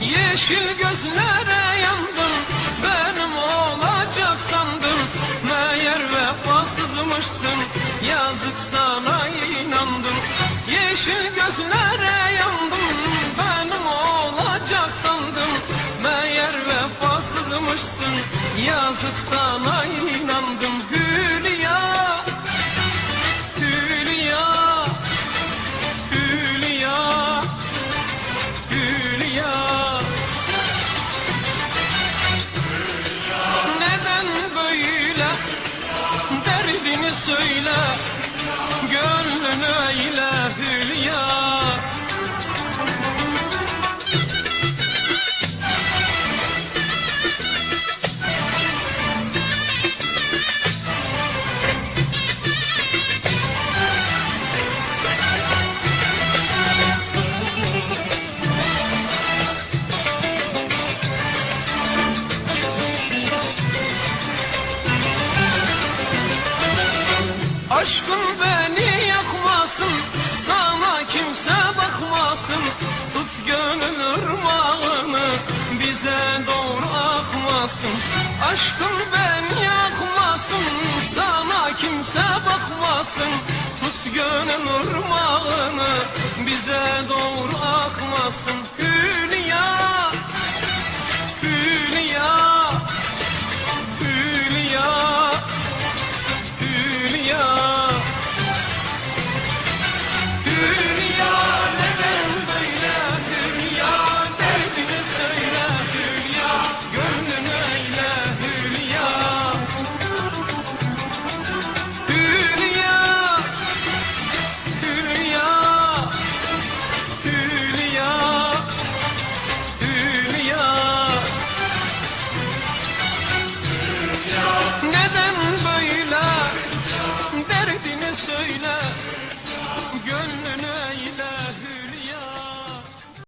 Yeşil gözlere vefasızmışsın Yazık sana inandım. Yeşil gözlere yandım. Benim olacak sandım. Meğer vefasızmışsın. Yazık sana inandım Aşkın beni yakmasın Sana kimse bakmasın. Tut gönül ırmağını Bize doğru akmasın. Aşkın beni yakmasın Sana kimse bakmasın. Tut gönül ırmağını Bize doğru akmasın gönlünü